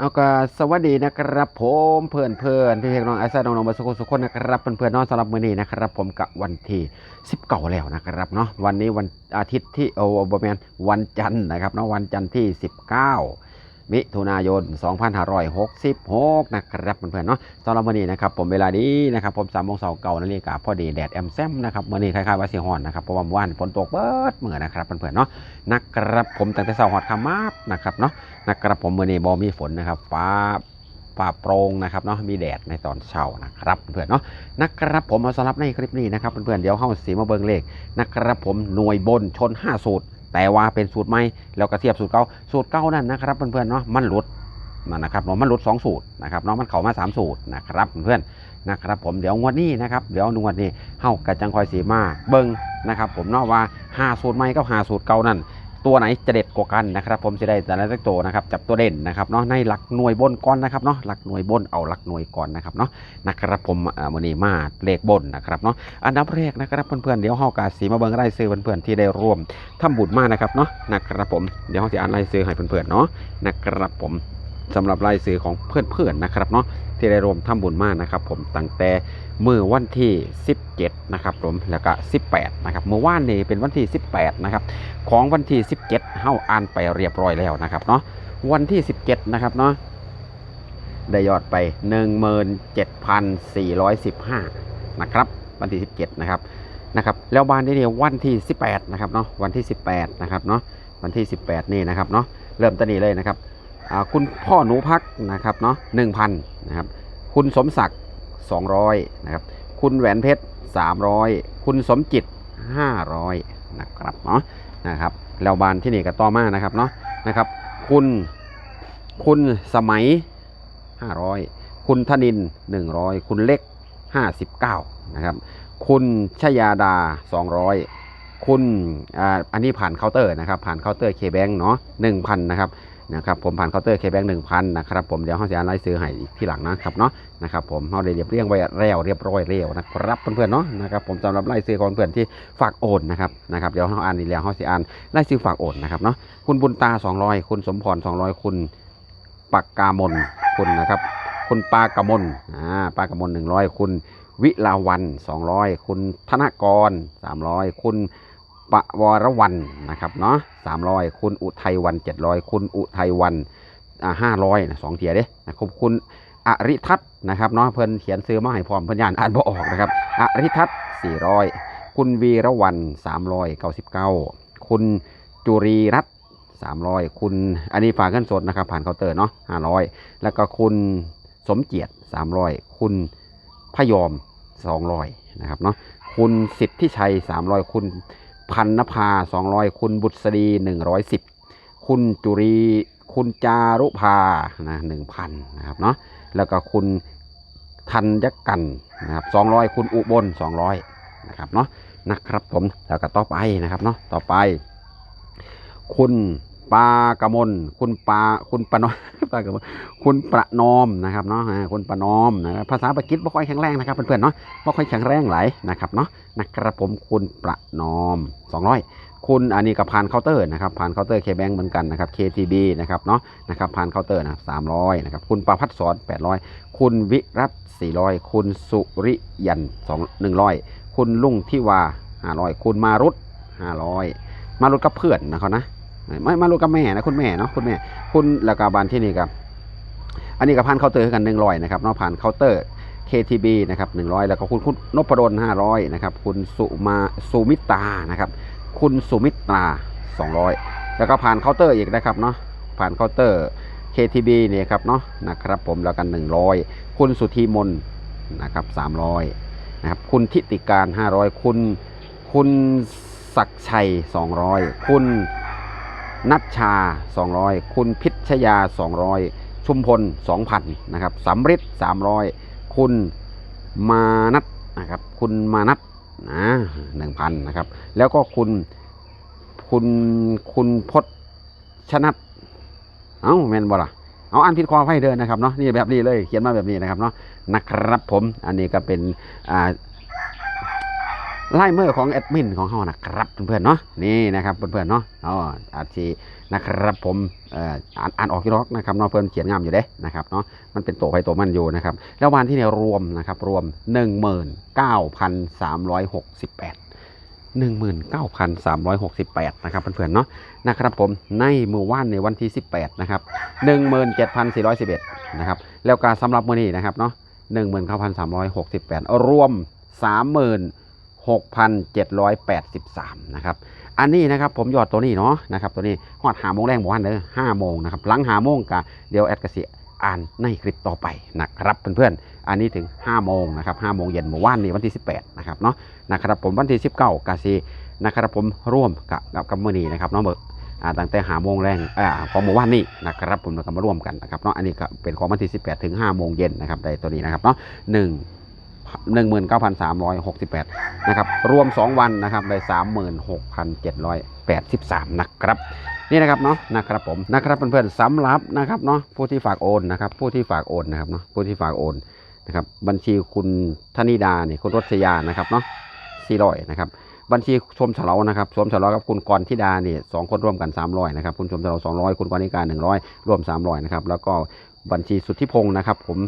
เอาก็สวัสดีนะครับผมเพื่อนเพื่อนพี่เพียงน้องไอซ่าน้องน้องมาสุขสุขคนนะครับเพื่อนเพื่อนน้องสำหรับมื้อนี้นะครับผมกับวันที่สิบเก้าแล้วนะครับเนาะวันนี้วันอาทิตย์ที่โอ้บแมนวันจันทร์นะครับเนาะวันจันทร์ที่สิบเก้า มิถุนายน 2566 นะครับเพื่อนๆเนาะสำหรับวันนี้นะครับผมเวลาดีนะครับผมสามโมงเสาเก่านาฬิกาพอดีแดดแอมแซมนะครับวันนี้คล้ายๆว่าสีฮ้อนนะครับเพราะว่าเมื่อวานฝนตกเบิดเหมือนนะครับเพื่อนๆเนาะนะครับผมตั้งแต่เช้าฮอดคำมาบนะครับเนาะนะครับผมมือนี้บอมีฝนนะครับฟ้าฟ้าโปร่งนะครับเนาะมีแดดในตอนเช้านะครับเพื่อนเนาะนะครับผมเอาสำหรับในคลิปนี้นะครับเพื่อนๆเดี๋ยวเข้าสีมาเบิงเลขนะครับผมหน่วยบนชน 5 สูตร แต่ว่าเป็นสูตรใหม่แล้วก็เทียบสูตรเก่าสูตรเก่านั่นนะครับเพื่อนๆเนาะมันหลุดมันนะครับเนาะมันหลุด2สูตรนะครับเนาะมันเข้ามา 3 สูตรนะครับเพื่อนๆนะครับ ผมเดี๋ยวงวดนี้นะครับเดี๋ยวงวดนี้เฮากระจังคอยสีมาเบิ้งนะครับ ผมเนาะว่า5สูตรใหม่กับ5สูตรเก่านั่น ตัวไหนจะเด็ดกว่ากันนะครับผมจะได้แต่ละตัวนะครับจับตัวเด่นนะครับเนาะในหลักหน่วยบนก่อนนะครับเนาะหลักหน่วยบนเอาหลักหน่วยก่อนนะครับเนาะนะครับผมอ่ามือนี้มาเลขบนนะครับเนาะอันดับแรกนะครับเพื่อนๆเดี๋ยวเฮากาสีมาเบิ้งรายซื้อเพื่อนๆที่ได้ร่วมทำบุญมานะครับเนาะนะครับผมเดี๋ยวเฮาจะอ่านรายซื้อให้เพื่อนๆเนาะนะครับผม สำหรับรายชื่อของเพื่อนๆนะครับเนาะที่ได้รวมทำบุญมากนะครับ ผมตั้งแต่มือวันที่ 17 นะครับผมแล้วก็ 18 นะครับเมื่อวานนี้เป็นวันที่ 18 นะครับของวันที่ 17เฮาอ่านไปเรียบร้อยแล้วนะครับเนาะวันที่ 17 นะครับเนาะได้ยอดไป 17,415 นะครับ วันที่ 17 นะครับนะครับแล้วบานนี้เนี่ยวันที่ 18 นะครับเนาะวันที่ 18 นะครับเนาะวันที่ 18 นี่นะครับเนาะเริ่มต้นนี้เลยนะครับ คุณพ่อหนูพักนะครับเนาะ1,000นะครับ คุณสมศักดิ์200นะครับ คุณแหวนเพชร300คุณสมจิต500นะครับเนาะนะครับแล้วบานที่นี่ก็ต่อมานะครับเนาะนะครับ คุณคุณสมัย500คุณธนิน100คุณเล็ก59นะครับ คุณชยาดา200คุณอ่าอันนี้ผ่านเคาน์เตอร์นะครับ ผ่านเคาน์เตอร์เคแบงเนาะ1,000นะครับ นะครับผมผ่านเคาน์เตอร์เคแบง1,000นนะครับผมเดี๋ยวเขาจะอ่านรายซื้อให้ที่หลังนะครับเนาะนะครับผมเขาได้เรียบเรียงไว้แล้วเรียบร้อยแล้วนะครับเพื่อนๆเนาะนะครับผมสำหรับรายซื้อของเพื่อนที่ฝากโอนนะครับนะครับเดี๋ยวเขาอ่านอีกแล้วเขาสิอ่านรายซื้อฝากโอนนะครับเนาะคุณบุญตา 200 คุณสมพร 200 คุณปักกามนคุณนะครับคุณปากมลอ่าปากมล100 คุณวิลาวัน 200 คุณธนกร 300 คุณ ปวรวันนะครับเนาะ300คุณอุทัยวัน700คุณอุทัยวันอ่า500นะสองเทียเด้นะครับคุณอริทัศนะครับเนาะเพิ่นเขียนซื้อมาให้พร้อมเพิ่นยานอ่านบ่ออกนะครับอริทัศน์400คุณวีระวัน399คุณจุรีรัตน์300คุณอันนี้ฝากเงินสดนะครับ ผ่านเคาน์เตอร์เนาะ500แล้วก็คุณสมเกียรติ300คุณพยอม200นะครับเนาะคุณสิทธิชัย300คุณ พันนภา 200 คุณบุตรี110 คุณจุรี คุณจารุภา นะ1,000นะครับเนาะ แล้วก็คุณธันยกันนะครับ200 คุณอุบล 200 นะครับเนาะ นะครับผม แล้วก็ต่อไปนะครับเนาะ ต่อไป คุณ ปากระมลคุณปาคุณปานอมปากระมลคุณประนอมนะครับเนาะคุณประนอมนะครับภาษาปากีสไม่ค่อยแข็งแรงนะครับเพื่อนๆเนาะไม่ค่อยแข็งแรงหลายนะครับเนาะนะครับผมคุณประนอม 200 คุณอันนี้กับผ่านเคาน์เตอร์นะครับผ่านเคาน์เตอร์เคแบงเหมือนกันนะครับ KTB นะครับเนาะนะครับผ่านเคาน์เตอร์นะครับ300นะครับคุณประพัฒสอน 800 คุณวิรัต400 คุณสุริยัน2 100 คุณลุงทิวา500 คุณมารุต500 มารุตกับเพื่อนนะครับนะ ไม่มาลูกกับแม่นะคุณแม่เนาะคุณแม่คุณแล้วก็บานที่นี่ครับอันนี้ก็ผ่านเคาน์เตอร์กันหนึ่งร้อยนะครับเนาะผ่านเคาน์เตอร์ KTB นะครับหนึ่งร้อยแล้วก็คุณคุณนพดลห้าร้อยนะครับคุณสุมาสุมิตานะครับคุณสุมิตราสองร้อยแล้วก็ผ่านเคาน์เตอร์อีกนะครับเนาะผ่านเคาน์เตอร์ KTB เนี่ยครับเนาะนะครับผมแล้วกันหนึ่งร้อยคุณสุธีมนนะครับสามร้อยนะครับคุณทิติการห้าร้อยคุณคุณศักชัยสองร้อยคุณ นัชชา 200 คุณพิชยา 200 ชุมพล 2,000 นะครับสำริด300 คุณมานัทนะครับ คุณมานัทนะ1,000นะครับ แล้วก็คุณคุณคุณพจชนัทเอ้าแมนบ่ล่ะเอาอันผิดความให้เดินนะครับเนาะนี่แบบนี้เลยเขียนมาแบบนี้นะครับเนาะนะครับผมอันนี้ก็เป็นอ่า ไล่เมอร์ของแอดมินของเฮานะครับเพื่อนๆเนาะนี่นะครับเพื่อนๆเนาะอ๋ออาชีนะครับผมอ่อานอ่านออกกี่รอกนะครับเนาะเพื่อนเขียนงามอยู่เด้นะครับเนาะมันเป็นตัวไปตัวมันอยู่นะครับแล้ววันที่เนี่ยรวมนะครับรวม 19,368 19,368 นะครับเพื่อนๆเนาะนะครับผมในมือว่านในวันที่ 18 นะครับ 17,411 นะครับ แล้วการสำหรับมื้อนี้นะครับเนาะ19,368 รวม 6,783 นะครับ อันนี้นะครับผมยอดตัวนี้เนาะนะครับตัวนี้ฮอดหาโมงแรงบอกว่าเด้อห้าโมงนะครับหลังหาโมงกะเดี๋ยวแอดกสิอ่านในคลิปต่อไปนะครับเพื่อนๆ อันนี้ถึง 5 โมงนะครับ5โมงเย็นเมื่อวานนี้วันที่ 18 นะครับเนาะนะครับผมวันที่ 19กะสินะครับผมร่วมกับกับกับมือนี้นะครับเนาะเบิกอ่าตั้งแต่หาโมงแรงอ่าของเมื่อวานนี้นะครับผมแล้วก็มาร่วมกันนะครับเนาะอันนี้ก็เป็นของวันที่ 18 ถึง 5 โมงเย็นนะครับได้ตัวนี้นะครับเนาะห นึ่งหนึ่งหมื่นเก้าพันสามร้อยหกสิบแปดนะครับ รวม 2 วันนะครับได้สามหมื่นหกพันเจ็ดร้อยแปดสิบสามนะครับ นี่นะครับเนาะนะครับผมนะครับเพื่อนๆสำหรับนะครับเนาะผู้ที่ฝากโอนนะครับ ผู้ที่ฝากโอนนะครับเนาะผู้ที่ฝากโอนนะครับ บัญชีคุณธนิดาเนี่ยคุณรสยานะครับเนาะสี่ร้อยนะครับบัญชีชมเฉลานะครับชมเฉลากับคุณกรธิดาเนี่ยสองคนร่วมกัน300นะครับคุณชมเฉลา200 คุณกรณิการ100 ร่วม 300นะครับแล้วก็บัญชีสุทธิพงศ์นะครับ ผม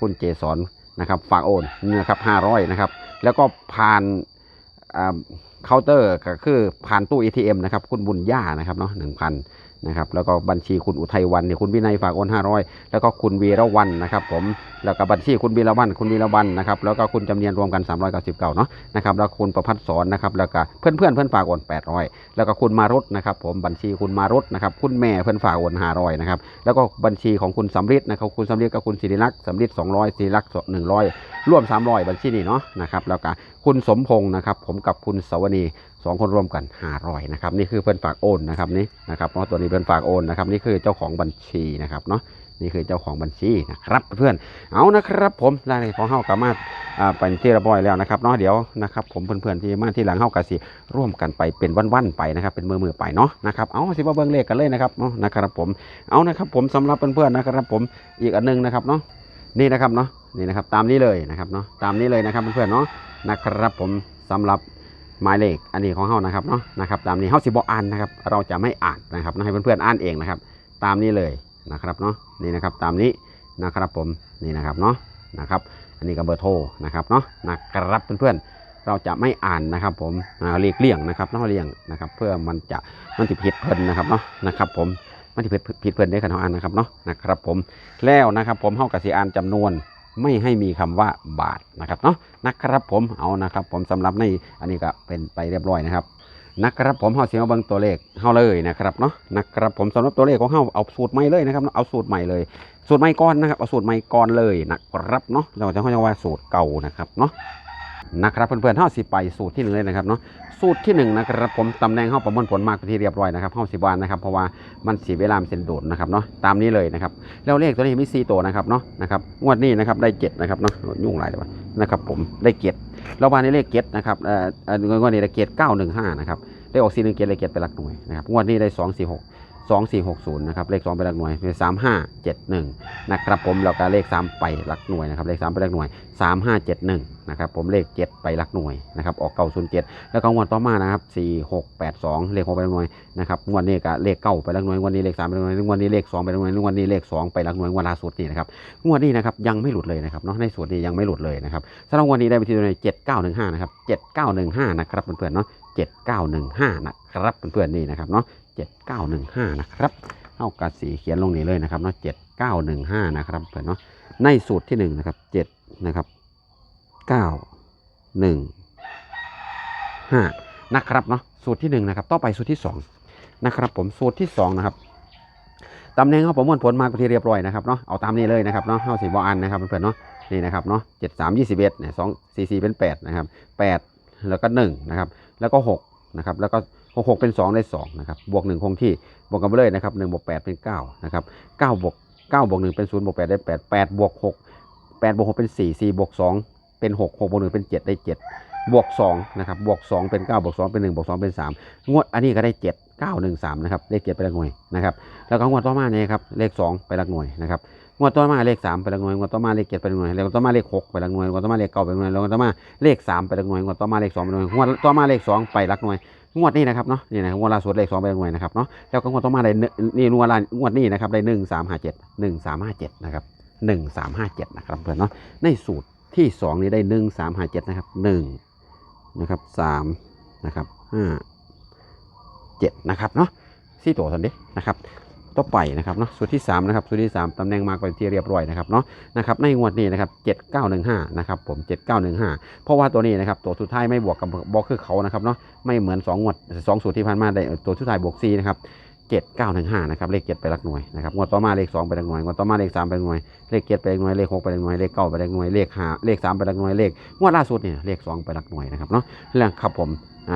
คุณเจสอน นะครับฝากโอนนะครับ500นะครับแล้วก็ผ่านเคาน์เตอร์ก็คือผ่านตู้ ATM นะครับคุณบุญญานะครับเนาะหนึ่งพัน นะครับแล้วก็บัญชีคุณอุทัยวันเนี่ยคุณวินัยฝากโอนห้าร้อยแล้วก็คุณวีระวันนะครับผมแล้วก็บัญชีคุณวีระวันคุณวีระวันนะครับแล้วก็คุณจำเนียนรวมกัน 399เนาะนะครับแล้วคุณประพัฒน์สอนนะครับแล้วก็เพื่อนเพื่อนเพื่อนฝากโอน800 แล้วก็คุณมารุตนะครับผมบัญชีคุณมารุตนะครับคุณแม่เพื่อนฝากโอน500นะครับแล้วก็บัญชีของคุณสำริดนะครับคุณสำริดกับคุณศิริลักษ์สำริด200ศิริลักษ์100 ร่วม 300 บัญชีนี้เนาะนะครับแล้วก็คุณสมพงศ์นะครับผมกับคุณสวนี สองคนรวมกัน500นะครับนี่คือเพื่อนฝากโอนนะครับนี่นะครับเพราะตัวนี้เพื่อนฝากโอนนะครับนี่คือเจ้าของบัญชีนะครับเนาะนี่คือเจ้าของบัญชีนะครับเพื่อนเอานะครับ ผมรายละเอียดของเฮากามาเป็นที่ระบอยแล้วนะครับเนาะเดี๋ยวนะครับ ผมเพื่อนๆที่มาที่หลังเฮากาสิร่วมกันไปเป็นวันๆไปนะครับ เป็นมือๆไปเนาะนะครับเอาสิมาเบิ่งเลขกันเลยนะครับเนาะนะครับผมเอานะครับผมสำหรับเพื่อนๆนะครับ ผมอีกอันหนึงนะครับเนาะนี่นะครับเนาะนี่นะครับตามนี้เลยนะครับเนาะตามนี้เลยนะครับเพื่อนๆเนาะนะครับผมสำหรับ หมายเลขอันนี้ของเฮานะครับเนาะนะครับตามนี้เฮาสิบ่อ่านนะครับ เราจะไม่อ่านนะครับให้เพื่อนๆอ่านเองนะครับ ตามนี้เลยนะครับเนาะนี่นะครับตามนี้นะครับผมนี่นะครับเนาะนะครับ อันนี้ก็เบอร์โทรนะครับเนาะนะครับเพื่อนๆเราจะไม่อ่านนะครับ ผมอ่าเรียกเลี่ยงนะครับเนาะเลี่ยงนะครับ เพื่อมันจะมันจะผิดเพิ่นนะครับเนาะนะครับผมมันที่ผิดผิดเพื่นได้ขนาดอ่านนะครับเนาะนะครับผมแล้วนะครับ ผมเฮากับสิอ่านจำนวน ไม่ให้มีคำว่าบาทนะครับเนาะนะครับผมเอานะครับ ผมสำหรับในอันนี้ก็เป็นไปเรียบร้อยนะครับนะครับผมเฮาสิมาเบิ่งตัวเลขเฮาเลยนะครับเนาะนะครับผมสำหรับตัวเลขของเฮาเอาสูตรใหม่เลยนะครับเนาะเอาสูตรใหม่เลย สูตรใหม่ก่อนนะครับเอาสูตรใหม่ก่อนเลยนะครับเนาะเราจะเขาจะว่าสูตรเก่านะครับเนาะ นะครับเพื่อนๆเฮาสิไปสูตรที่หนึ่งเลยนะครับเนาะสูตรที่หนึ่งนะครับผมตำแหน่งเข้าประมวลผลมากไปที่เรียบร้อยนะครับเข้าสิบวันนะครับเพราะว่ามันสีเวลามันเส้นโดดนะครับเนาะตามนี้เลยนะครับแล้วเลขตัวนี้มี4ตัวนะครับเนาะนะครับงวดนี้นะครับได้เจ็ดนะครับเนาะยุ่งหลายเลยวะนะครับผมได้เจ็ดแล้ววันนี้เลขเจ็ดนะครับเอ่อเอ่องวดนี้ได้เจ็ดเก้าหนึ่งห้านะครับได้ออกสี่หนึ่งเจ็ดเลขเจ็ดไปนหลักหน่วยนะครับงวดนี้ได้ส องสี่หกสองสี่หกศูนย์นะครับเลขสองไปหลักหน่วยเป็นสามห้าเจ็ดหนึ่งนะครับผมแล้วก็เลขสามไปหลักหน่วยนะครับเลขสามไปหลักหน่วยสามห้าเจ็ดหนึ่งนะครับผมเลขเจ็ดไปหลักหน่วยนะครับออกเก้าศูนย์เจ็ดแล้วก็งวดต่อมานะครับสี่หกแปดสองเลขหกไปหลักหน่วยนะครับงวดนี้ก็เลขเก้าไปหลักหน่วยงวดนี้เลขสามไปหลักหน่วยงวดนี้เลขสองไปหลักหน่วยงวดนี้เลขสองไปหลักหน่วยงวดล่าสุดนี่นะครับงวดนี้นะครับยังไม่หลุดเลยนะครับเนาะในส่วนนี้ยังไม่หลุดเลยนะครับสำหรับงวันนี้ได้ไปที่ตัวเจ็ดเก้าหนึ่งห้านะครับเจ็ดเก้าหนึ่งห้านะครับเพื่อนๆเนาะเจ็ดเก้าหนึ่งห้านะครับเพื่อนๆนี่นะครับเนาะ เจ็ดเก้าหนึ่งห้านะครับเอากระสีเขียนลงนี้เลยนะครับเนาะเจ็ดเก้าหนึ่งห้านะครับเพื่อนเนาะในสูตรที่หนึ่งนะครับเจ็ดนะครับเก้าหนึ่งห้านะครับเนาะสูตรที่หนึ่งนะครับ ต่อไปสูตรที่สองนะครับผมสูตรที่สองนะครับตำแหน่งเขาประมวลผลมาเป็นที่เรียบร้อยนะครับเนาะเอาตามนี้เลยนะครับเนาะเข้าสีบออันนะครับเพื่อนๆเนาะนี่นะครับเนาะเจ็ดสามยี่สิบเอ็ดเนี่ยสองสี่สี่เป็นแปดนะครับแปดแล้วก็หนึ่งนะครับแล้วก็หกนะครับแล้วก็ หกหกเป็นสองได้สองนะครับบวกหนึ่งคงที่บวกกันไปเลยนะครับหนึ่งบวกแปดเป็นเก้านะครับเก้าบวกเก้าบวกหนึ่งเป็นศูนย์บวกแปดได้แปดแปดบวกหกแปดบวกหกเป็นสี่สี่บวกสองเป็นหกหกบวกหนึ่งเป็นเจ็ดได้เจ็ดบวกสองนะครับบวกสองเป็นเก้าบวกสองเป็นหนึ่งบวกสองเป็นสามงวดอันนี้ก็ได้เจ็ดเก้าหนึ่งสามนะครับเลขเจ็ดไปลักหน่วยนะครับแล้วก็งวดต่อมาเนี่ยครับเลขสองไปลักหน่วยนะครับงวดต่อมาเลขสามไปลักหน่วยงวดต่อมาเลขเจ็ดไปลักหน่วยแล้วก็ต่อมาเลขหกไปลักหน่วยงวดต่อมาเลขเก้าไปหลักหน่วยแล้วก็ต่อมาเลขสามไปลักหน่วยงวดต่อมาเลขสองไปลักหน่วยงวดต่อมาเลขสองไปลักหน่วย งวดนี้นะครับเนาะนี่นะงวดล่าสุดเลขสองไปหลักหน่วยนะครับเนาะแล้วก็งวดต่อมาได้นึ่งนี่งวดล่างวดนี้นะครับได้หนึ่งสามห้าเจ็ดหนึ่งสามห้าเจ็ดนะครับหนึ่งสามห้าเจ็ดนะครับเพื่อนเนาะในสูตรที่สองนี้ได้หนึ่งสามห้าเจ็ดนะครับหนึ่งนะครับสามนะครับห้าเจ็ดนะครับเนาะสี่ตัวสันเดนะครับ ต่อไปนะครับเนาะสูตรที่สามนะครับสูตรที่สามตำแหน่งมากไปที่เรียบร้อยนะครับเนาะนะครับในงวดนี้นะครับเจ็ดเก้าหนึ่งห้านะครับผมเจ็ดเก้าหนึ่งห้าเพราะว่าตัวนี้นะครับตัวสุดท้ายไม่บวกกับบวกคือเขานะครับเนาะไม่เหมือนสองงวดสองสูตรที่ผ่านมาได้ตัวสุดท้ายบวกซีนะครับเจ็ดเก้าหนึ่งห้านะครับเลขเจ็ดไปหลักหน่วยนะครับงวดต่อมาเลขสองไปหลักหน่วยงวดต่อมาเลขสามไปหลักหน่วยเลขเจ็ดไปหลักหน่วยเลขหกไปหลักหน่วยเลขเก้าไปหลักหน่วยเลขห้าเลขสามไปหลักหน่วยเลขงวดล่าสุดเนี่ยเลขสองไปหลักหน่วยนะครับเนาะเรื่องครับผม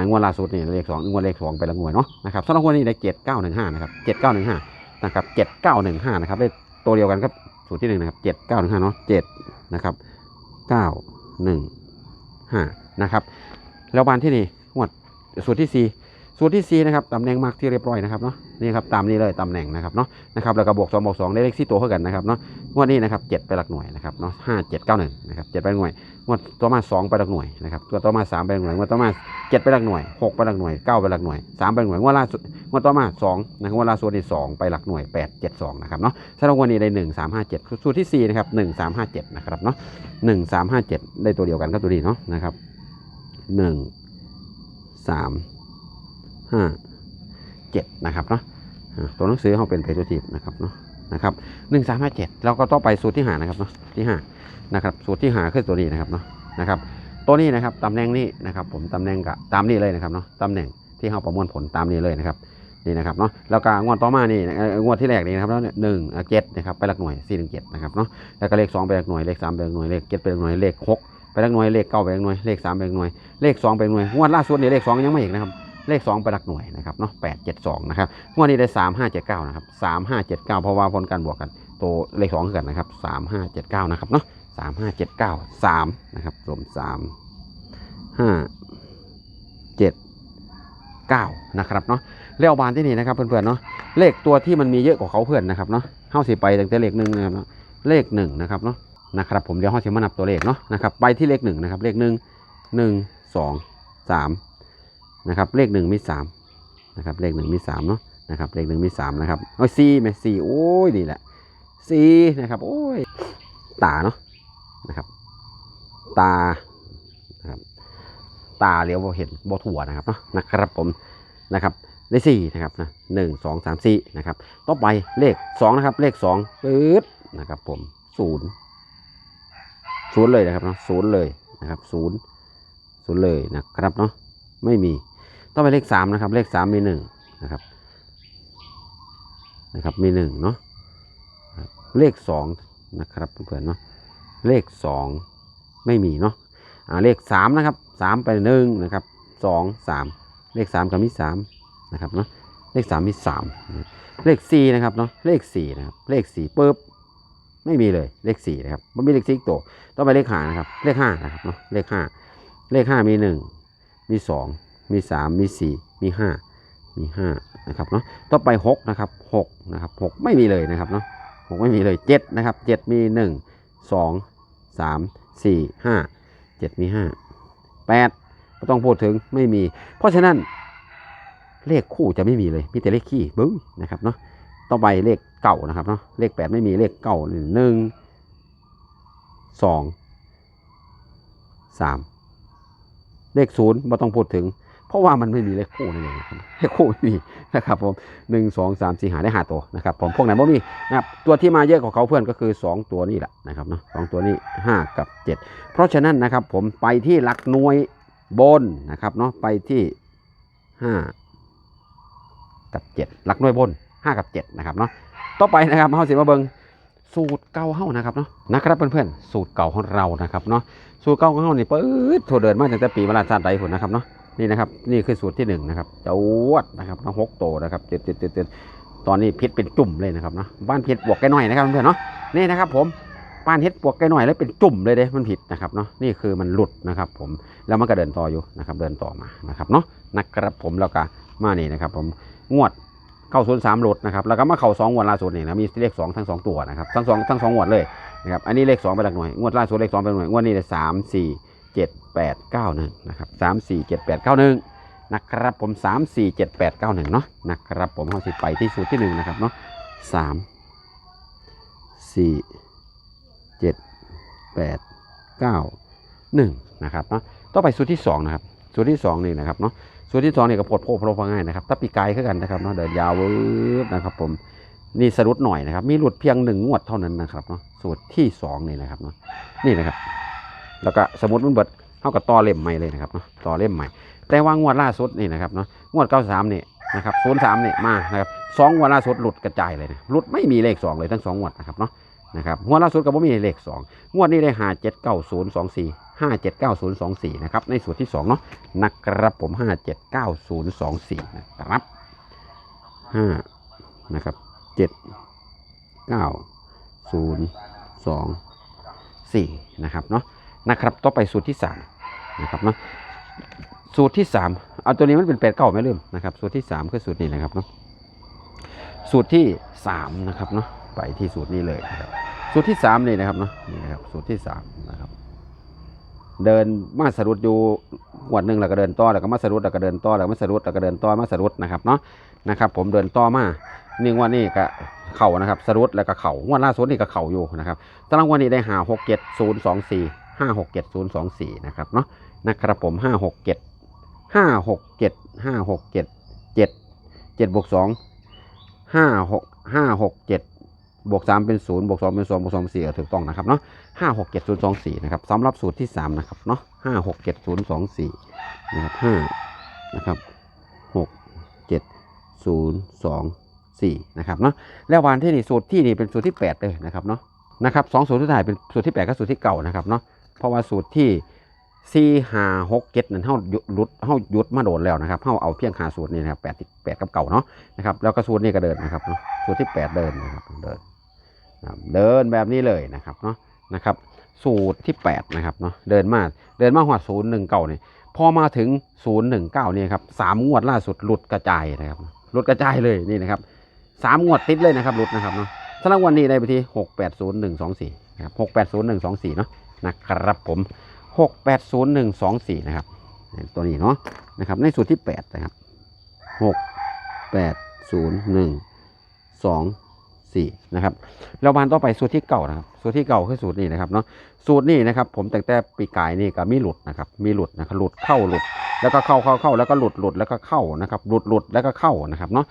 งวดล่าสุดเนี่เลขสองวดเลขสองไปละงวดเนาะนะครับสำหรับงวดนี้ได้เจ็ดเก้าหนึ่งห้านะครับเจ็ดเก้าห นะครับเจ็ดเก้าหนึ่งห้านะครับได้ตัวเดียวกันครับสูตรที่หนึ่งนะครับเจ็ดเก้าหนึ่งห้าเนาะเจ็ดนะครับเก้าหนึ่งห้านะครับแล้วบานที่นี่งวดสูตรที่สี่สูตรที่สี่นะครับตำแหน่งมากที่เรียบร้อยนะครับเนาะนี่ครับตามนี้เลยตำแหน่งนะครับเนาะนะครับแล้วก็บวกสองบวกสองได้เลขสี่ตัวเท่ากันนะครับเนาะงวดนี้นะครับเจ็ดไปหลักหน่วยนะครับเนาะห้าเจ็ดเก้าหนึ่งนะครับเจ็ดไปหน่วย งวดต่อมาสองไปหลักหน่วยนะครับตัวต่อมาสามไปหลักหน่วยงวดต่อมาเจ็ดไปหลักหน่วยหกไปหลักหน่วยเก้าไปหลักหน่วยสามไปหลักหน่วยงวดล่าสุดงวดต่อมาสองนะครับงวดล่าสุดนี่สองไปหลักหน่วยแปดเจ็ดสองนะครับเนาะสำหรับวันนี้ได้หนึ่งสามห้าเจ็ดสูตรที่สี่นะครับหนึ่งสามห้าเจ็ดนะครับเนาะหนึ่งสามห้าเจ็ดได้ตัวเดียวกันก็ตัวนี้เนาะนะครับหนึ่งสามห้าเจ็ดนะครับเนาะตัวหนังสือเขาเป็นเพจทีฟนะครับเนาะนะครับหนึ่งสามห้าเจ็ดแล้วก็ต่องไปสูตรที่หานะครับเนาะที่ห้า นะครับสูตรที่หาคือตัวนี้นะครับเนาะนะครับตัวนี้นะครับตำแหน่งนี้นะครับ ผมตำแหน่งกับตามนี้เลยนะครับเนาะตำแหน่งที่เราประมวลผลตามนี้เลยนะครับนี่นะครับเนาะแล้วก็งวดต่อมานี่งวดที่แรกนี่นะครับแล้วเนี่ยหนึ่งเจ็ดนะครับไปหลักหน่วยสี่หนึ่งเจ็ดนะครับเนาะแล้วก็เลขสองไปหลักหน่วยเลขสามไปหลักหน่วยเลขเจ็ดไปหลักหน่วยเลขหกไปหลักหน่วยเลขเก้าไปหลักหน่วยเลขสามไปหลักหน่วยเลขสองไปหลักหน่วยงวดล่าสุดนี่เลขสองยังไม่อีกนะครับเลขสองไปหลักหน่วยนะครับเนาะแปดเจ็ดสองนะครับงวดนี้ได้สามห้าเจ็ดเก้านะครับสามห้าเจ็ดเก้าเพราะว่าผลการบวกกันตัวเลขสองคือกันนะครับสามห้าเจ็ดเก้านะครับเนาะ สามห้าเจ็ดเก้าสามนะครับรวมสามห้าเจ็ดเก้านะครับเนาะเลขบานที่นี่นะครับเพื่อนๆเนาะเลขตัวที่มันมีเยอะกว่าเขาเพื่อนนะครับเนาะเฮาสิไปตั้งแต่เลขหนึ่งนะครับเนาะเลขหนึ่งนะครับเนาะนะครับผมเดี๋ยวเฮาสิมานับตัวเลขเนาะนะครับไปที่เลขหนึ่งนะครับเลขหนึ่งหนึ่งสองสามนะครับเลขหนึ่งมีสามนะครับเลขหนึ่งมีสามเนาะนะครับเลขหนึ่งมีสามนะครับโอ้ยสี่ไหมสี่โอ้ยนี่แหละสี่นะครับโอ้ยตาเนาะ นะครับ ตานะครับตาเลี้ยวเห็นบ่ถั่วนะครับเนาะนะครับผมนะครับได้สี่นะครับนะหนึ่งสองสามสี่นะครับต่อไปเลขสองนะครับ เลขสองปื๊ดนะครับ ผมศูนย์ศูนย์เลยนะครับเนาะศูนย์เลยนะครับศูนย์ศูนย์เลยนะครับเนาะไม่มีต่อไปเลขสามนะครับ เลขสามมีหนึ่งนะครับนะครับมีหนึ่งเนาะเลขสองนะครับเพื่อนๆเนาะ เลขสองไม่มีเนาะอ่าเลขสามนะครับสามไปหนึ่งนะครับสองสามเลขสามกับมีสามนะครับเนาะเลขสามมีสามเลขสี่นะครับเนาะเลขสี่นะครับเลขสี่ปุ๊บไม่มีเลยเลขสี่นะครับมันมีเลขสี่อีกตัวต้องไปเลขห้านะครับเลขห้านะครับเนาะเลขห้าเลขห้ามีหนึ่งมีสองมีสามมีสี่มีห้ามีห้านะครับเนาะต่อไปหกนะครับหกนะครับหกไม่มีเลยนะครับเนาะหกไม่มีเลยเจ็ดนะครับเจ็ดมีหนึ่งสอง สามสี่ห้าเจ็ดมีห้าแปดไม่ต้องพูดถึงไม่มี เพราะฉะนั้น เลขคู่จะไม่มีเลยมีแต่เลขขี้บึ้งนะครับเนาะต่อไปเลขเก่านะครับเนาะเลขแปดไม่มีเลขเก่าหนึ่งสองสามเลขศูนย์ไม่ต้องพูดถึง เพราะว่ามันไม่มีเลขคู่นั่นเองนะครับเลขคู่ไม่มีนะครับผมหนึ่งสองสามสี่หาได้ห้าตัวนะครับผมพวกไหนบ่มีนะครับตัวที่มาเยอะกว่าเขาเพื่อนก็คือ 2 ตัวนี่แหละนะครับเนาะสองตัวนี้ 5 กับ 7 เพราะฉะนั้นนะครับผมไปที่หลักหน่วยบนนะครับเนาะไปที่ 5 กับ 7 หลักหน่วยบน 5 กับ 7 นะครับเนาะต่อไปนะครับเฮาสิมาเบิงสูตรเก่าเฮานะครับเนาะนะครับเพื่อนๆสูตรเก่าของเรานะครับเนาะสูตรเก่าของเฮานี่เปิดโทรเดินมาตั้งแต่ปีมาลาชาติใดผลนะครับเนาะ นี่นะครับ นี่คือสูตรที่หนึ่งนะครับจวดนะครับน้องหกโตนะครับเจ็ดเจ็ดเจ็ดเจ็ดตอนนี้เพชรเป็นจุ่มเลยนะครับเนาะบ้านเพชรบวกแกหน่อยนะครับเพื่อนเนาะนี่นะครับ ผมปานเฮ็ดปวกไก่หน่อยแล้วเป็นจุ่มเลยเด้มันผิดนะครับเนาะนี่คือมันหลุดนะครับ ผมแล้วมันก็เดินต่ออยู่นะครับ เดินต่อมานะครับเนาะนะครับผมแล้วก็มานี่นะครับ ผมงวดเข้าศูนย์สามหลุดนะครับแล้วก็มาเข้าสองงวดล่าสุดนี่นะมีเลขสองทั้งสองตัวนะครับทั้งสองทั้งสองงวดเลยนะครับอันนี้เลขสองไปหลักหน่วยงวดล่าสุดเลขสองไปหลักหน่วยงวดนี้เลยสามสี่ เจ็ดแปดเก้าหนึ่งนะครับสามสี่เจ็ดแปดเก้าหนึ่งนะครับผมสามสี่เจ็ดแปดเก้าหนึ่งเนาะนะครับผมเอาสิไปที่สูตรที่หนึ่งนะครับเนาะสามสี่เจ็ดแปดเก้าหนึ่งนะครับเนาะต่อไปสูตรที่สองนะครับสูตรที่สองนี่นะครับเนาะสูตรที่สองนี่ก็ปวดโพกโพลง่ายนะครับถ้าปีกายขึ้นกันนะครับเนาะเดินยาวเวิบนะครับผมนี่สรุดหน่อยนะครับ มีหลุดเพียงหนึ่งงวดเท่านั้นนะครับเนาะสูตรที่สองนี่นะครับเนาะนี่นะครับ แล้วก็สมมติมันเบิดเท่ากับต่อเล่มใหม่เลยนะครับเนาะต่อเล่มใหม่ แต่ว่างวดล่าสุดนี่นะครับเนาะงวด93นี่นะครับ03นี่มานะครับสองงวดล่าสุดหลุดกระจายเลยนะหลุดไม่มีเลข2เลยทั้งสองงวดนะครับเนาะนะครับงวดล่าสุดก็บ่มีเลข2งวดนี้ได้5 7 9 0 2 4 5 7 9 0 2 4นย์สองสี่นะครับในสูตรที่2เนาะนะครับผม5 7 9 0 2 4นย์สองสี่นะครับ5นะครับ7 9 0 2 4นะครับเนาะ นะครับต่อไปสูตรที่สามนะครับเนาะสูตรที่สามเอาตัวนี้มันเป็นแปดเก้าไม่ลืมนะครับสูตรที่สามคือสูตรนี้นะครับเนาะสูตรที่สามนะครับเนาะไปที่สูตรนี้เลยนะครับสูตรที่สามนี่นะครับเนาะนี่นะครับสูตรที่สามนะครับเดินมาสรุดอยู่หวดหนึ่งแล้วก็เดินต่อแล้วก็มาสรุดแล้วก็เดินต่อแล้วก็มาสรุดแล้วก็เดินต่อมาสรุดนะครับเนาะนะครับ ผมเดินต่อมานี่งวันนี้ก็เข่านะครับสรุดแล้วก็เข่างวดล่าสุดนี่ก็เข่าอยู่นะครับตารางวันนี้ได้หาหกเจ็ดศูนย์สองสี่ ห้าหกเจ็ดศูนย์สองสี่นะครับเนาะนะครับผมห้าหกเจ็ดห้าหกเจ็ดห้าหกเจ็ดเจ็ดเจ็ดบวกสองห้าหกห้าหกเจ็ดบวกสามเป็นศูนย์บวกสองเป็นสองบวกสองเป็นสี่ถูกต้องนะครับเนาะห้าหกเจ็ดศูนย์สองสี่นะครับสำหรับสูตรที่สามนะครับเนาะห้าหกเจ็ดศูนย์สองสี่นะครับห้านะครับหกเจ็ดศูนย์สองสี่นะครับเนาะแล้ววันที่นี่สูตรที่นี่เป็นสูตรที่แปดเลยนะครับเนาะนะครับสองสูตรที่ถ่ายเป็นสูตรที่แปดกับสูตรที่เก่านะครับเนาะ เพราะว่าสูตรที่สี่ห้าหกเจ็ดนั่นเท่าหยุดลุดเท่าหยุดมาโดนแล้วนะครับเท่าเอาเพียงหาสูตรนี่นะครับแปดแปดกับเก่าเนาะนะครับแล้วก็สูตรนี่ก็เดินนะครับเนาะสูตรที่แปดเดินนะครับเดินนะเดินแบบนี้เลยนะครับเนาะนะครับ สูตรที่แปดนะครับเนาะเดินมาเดินมาหัวศูนย์หนึ่งเก่าเนี่ยพอมาถึงศูนย์หนึ่งเก้านี่ครับสามงวดล่าสุดหลุดกระจายนะครับหลุดกระจายเลยนี่นะครับสามงวดติดเลยนะครับหลุดนะครับเนาะสำหรับวันนี้ได้ไปที่หกแปดศูนย์หนึ่งสองสี่นะครับหกแปดศูนย์หนึ่งสองสี่เนาะ นะครับผมหกแปดศูนย์หนึ่งสองสี่นะครับ ตัวนี้เนาะนะครับ ในสูตรที่แปดนะครับหกแปดศูนย์หนึ่งสองสี่นะครับแล้วบานต่อไปสูตรที่เก่านะครับ สูตรที่เก่าคือสูตรนี้นะครับเนาะสูตรนี้นะครับ ผมแต่งแต่ปีกายนี่ก็มีหลุดนะครับ มีหลุดนะครับหลุดเข้าหลุด แล้วก็เข้าเข้าเข้าแล้วก็หลุดหลุดแล้วก็เข้านะครับ หลุดหลุดแล้วก็เข้านะครับเนาะ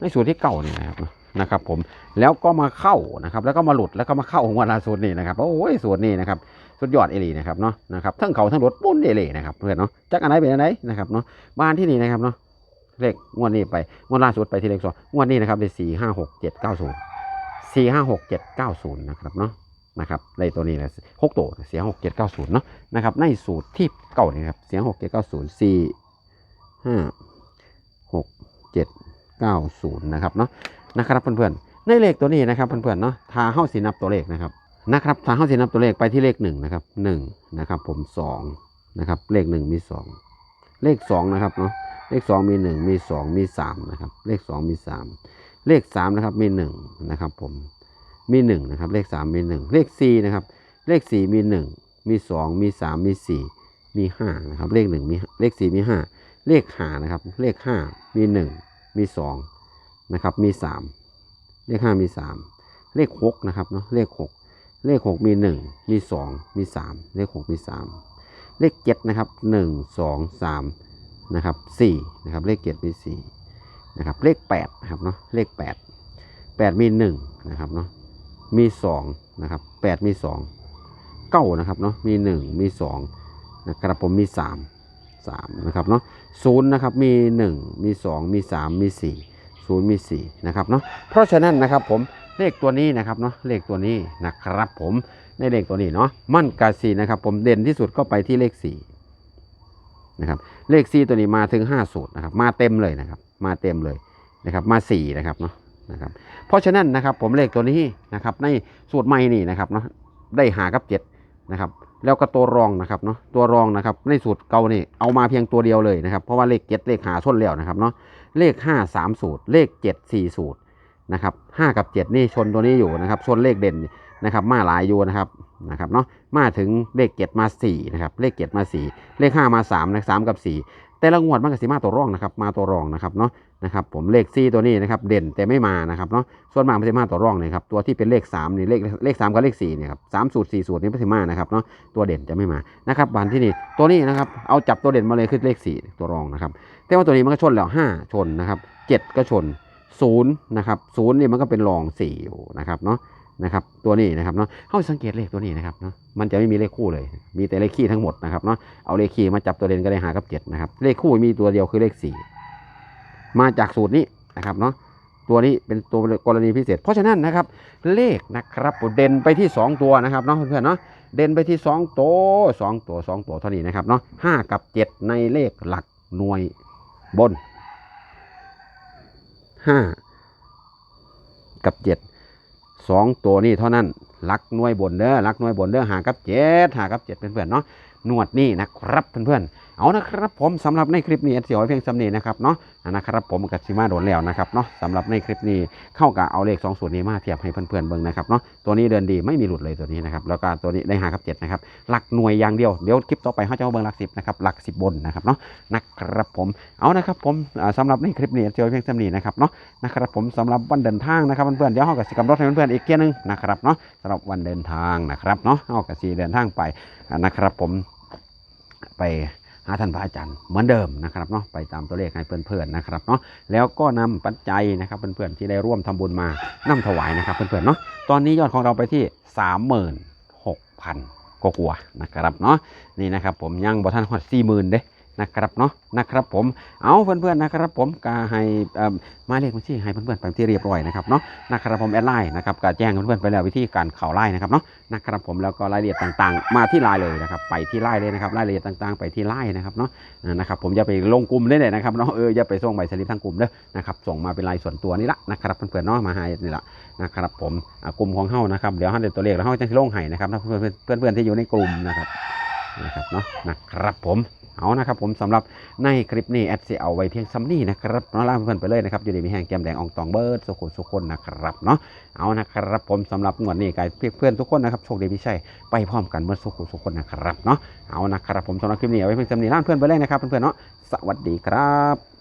ในสูตรที่เก่านี่นะครับนะครับผมแล้วก็มาเข้านะครับแล้วก็มาหลุดแล้วก็มาเข้าของวันละสูตรนี้นะครับโอ้ยสูตรนี้นะครับ สุดยอดเอลีนะครับเนาะนะครับทั้งเขาทั้งรถปุ้นเอหลีนะครับเพื่อนเนาะจักอันไหนเป็นอันไหนนะครับเนาะบ้านที่นี่นะครับเนาะเลขงวดนี้ไปงวดล่าสุดไปที่เลขสองงวดนี้นะครับเลขสี่ห้าหกเจ็ดเก้าศูนย์สี่ห้าหกเจ็ดเก้าศูนย์นะครับเนาะนะครับในตัวนี้นะหกตัวเสียงหกเจ็ดเก้าศูนย์เนาะนะครับในสูตรที่เก่านี่ครับเสียงหกเจ็ดเก้าศูนย์สี่ห้าหกเจ็ดเก้าศูนย์นะครับเนาะนะครับเพื่อนๆในเลขตัวนี้นะครับเพื่อนๆเนาะทาเข้าสีนับตัวเลขนะครับ นะครับทางเข้าสินับตัวเลขไปที่เลขหนึ่งนะครับหนึ่งนะครับ ผมสองนะครับ เลขหนึ่งมีสองเลขสองนะครับเนาะเลขสองมีหนึ่งมีสองมีสามนะครับ เลขสองมีสามเลขสามนะครับมีหนึ่งนะครับ ผมมีหนึ่งนะครับ เลขสามมีหนึ่งเลขสี่นะครับ เลขสี่มีหนึ่งมีสองมีสามมีสี่มีห้านะครับ เลขหนึ่งมีเลขสี่มีห้าเลขห้านะครับ เลขห้ามีหนึ่งมีสองนะครับ มีสามเลขห้ามีสามเลขหกนะครับเนาะเลขหก เลขหกมีหนึ่งมีสองมีสามเลขหกมีสามเลขเจ็ดนะครับหนึ่งสองสามนะครับสี่นะครับเลขเจ็ดมีสี่นะครับเลขแปดนะครับเนาะเลขแปดแปดมีหนึ่งนะครับเนาะมีสองนะครับแปดมีสองเก้านะครับเนาะมีหนึ่งมีสองนะครับผมมีสามสามนะครับเนาะศูนย์นะครับมีหนึ่งมีสองมีสามมีสี่ศูนย์มีสี่นะครับเนาะเพราะฉะนั้นนะครับผม เลขตัวนี้นะครับเนาะเลขตัวนี้นะครับผมในเลขตัวนี้เนาะมั่นกาซีนะครับ ผมเด่นที่สุดก็ไปที่เลขสี่นะครับเลขสี่ตัวนี้มาถึงห้าสูตรนะครับมาเต็มเลยนะครับ มาเต็มเลยนะครับมาสี่นะครับเนาะนะครับเพราะฉะนั้นนะครับผมเลขตัวนี้นะครับในสูตรใหม่นี่นะครับเนาะได้หากับเจ็ดนะครับแล้วก็ตัวรองนะครับเนาะตัวรองนะครับในสูตรเก่านี่เอามาเพียงตัวเดียวเลยนะครับเพราะว่าเลขเจ็ดเลขหาส้นแล้วนะครับเนาะเลขห้าสามสูตร เลขเจ็ดสี่สูตร นะครับห้ากับเจ็ดนี่ชนตัวนี้อยู่นะครับ ชนเลขเด่นนะครับมาหลายอยู่นะครับนะครับเนาะมาถึงเลขเจ็ดมาสี่นะครับเลขเจ็ดมาสี่เลขห้ามาสามนะสามกับสี่แต่ละงวดมันก็สีมาตัวรองนะครับมาตัวรองนะครับเนาะนะครับผมเลขสี่ตัวนี้นะครับเด่นแต่ไม่มานะครับเนาะส่วนมากมันจะมาตัวรองเลยครับตัวที่เป็นเลข3นี่เลขเลข3กับเลข4เนี่ยครับสามสูตร4สูตรนี้มันจะมานะครับเนาะตัวเด่นจะไม่มานะครับวันที่นี่ตัวนี้นะครับเอาจับตัวเด่นมาเลยคือเลข 4 ตัวรองนะครับแต่ว่าตัวนี้มันก็ชนแล้ว 5 ชนนะครับ7ก็ชน 0นะครับ0นี่มันก็เป็นรอง4อยู่นะครับเนาะนะครับตัวนี้นะครับเนาะเข้าสังเกตเลขตัวนี้นะครับเนาะมันจะไม่มีเลขคู่เลย มีแต่เลขคี่ทั้งหมดนะครับเนาะเอาเลขคี่มาจับตัวเด่นก็ได้หากับ7นะครับเลขคู่มีตัวเดียวคือเลข4มาจากสูตรนี้นะครับเนาะตัวนี้เป็นตัวกรณีพิเศษ เพราะฉะนั้นนะครับเลขนะครับเด่นไปที่ 2 ตัวนะครับเนาะเพื่อนๆเนาะเด่นไปที่ 2 ตัว 2 ตัว 2 ตัวเท่านี้นะครับเนาะห้ากับ 7 ในเลขหลักหน่วยบน 5กับ7 2ตัวนี้เท่านั้นลักหน่วยบนเด้อลักหน่วยบนเด้อหากับ7หากับ7เพื่อนๆเนาะนวดนี่นะครับเพื่อนๆ เอานะครับผมสำหรับในคลิปนี้เสียวไว้เพียงสำเนีนะครับเนาะนะครับผมกับซิมาโดนแล้วนะครับเนาะสำหรับในคลิปนี้เข้ากับเอาเลข2ส่วนนี้มาเทียบให้เพื่อนๆเบิ่งนะครับเนาะตัวนี้เดินดีไม่มีหลุดเลยตัวนี้นะครับแล้วก็ตัวนี้ได้หากับ7นะครับหลักหน่วยอย่างเดียวเดี๋ยวคลิปต่อไปเขาจะมาเบิ่งหลักสิบนะครับหลักสิบบนนะครับเนาะนะครับผมเอานะครับผมอ่าสำหรับในคลิปนี้เจอเพียงสำเนีนะครับเนาะนะครับผมสำหรับวันเดินทางนะครับเพื่อนๆเดี๋ยวเขากับสิกำรถให้เพื่อนๆอีกเที่ยหนึงนะครับเนาะสำหรับวันเดินทางนะครับเนาะเขากับสีเดินทางไปนะครับผมไป หาท่านพระอาจารย์เหมือนเดิมนะครับเนาะไปตามตัวเลขให้เพื่อนๆนะครับเนาะแล้วก็นำปัจจัยนะครับเพื่อนๆที่ได้ร่วมทำบุญมานำถวายนะครับเพื่อนๆเนาะตอนนี้ยอดของเราไปที่ 36,000กว่าๆนะครับเนาะนี่นะครับผมยังบ่ท่านหอด40,000เด้ นะครับเนาะนะครับผมเอาเพื่อนๆนะครับผมก็ให้อ่อหมายเลขบัญชีให้เพื่อนๆไปที่เรียบร้อยนะครับเนาะนะครับผมแอดไลน์นะครับก็แจ้งเพื่อนๆไปแล้ววิธีการเข้าไลน์นะครับเนาะนะครับผมแล้วก็รายละเอียดต่างๆ มาที่ไลน์เลยนะครับไปที่ไลน์เลยนะครับรายละเอียดต่างๆ ไปที่ไลน์นะครับเนาะนะครับผมอย่าไปลงกลุ่มได้เลยนะครับเนาะเอออย่าไปส่งใบสลิปทางกลุ่มเด้อนะครับส่งมาเป็นไลน์ส่วนตัวนี่ละนะครับเพื่อนๆเนาะมาให้นี่ละนะครับผมกลุ่มของเฮานะครับเดี๋ยวเฮาเดี๋ยวตัวเลขแล้วเฮาจะลงให้นะครับเพื่อนๆเพื่อนๆที่อยู่ในกลุ่มนะครับ นะครับเนาะนะครับผมเอานะครับผมสำหรับในคลิปนี้แอดสิเอาไว้เพียงซ้ำนี่นะครับเนาะลาเพื่อนไปเลยนะครับอยู่ดีมีแห้งแก้มแดงอองตองเบิร์ดสุขุสุขคนนะครับเนาะเอานะครับผมสำหรับงวดนี้กายเพื่อนทุกคนนะครับโชคดีพี่ชัยไปพร้อมกันเมื่อสุขุสุขคนนะครับเนาะเอานะครับผมสำหรับคลิปนี้เอาไว้เพียงจำนี้ร้าเพื่อนไปเลยนะครับเพื่อนๆเนาะสวัสดีครับ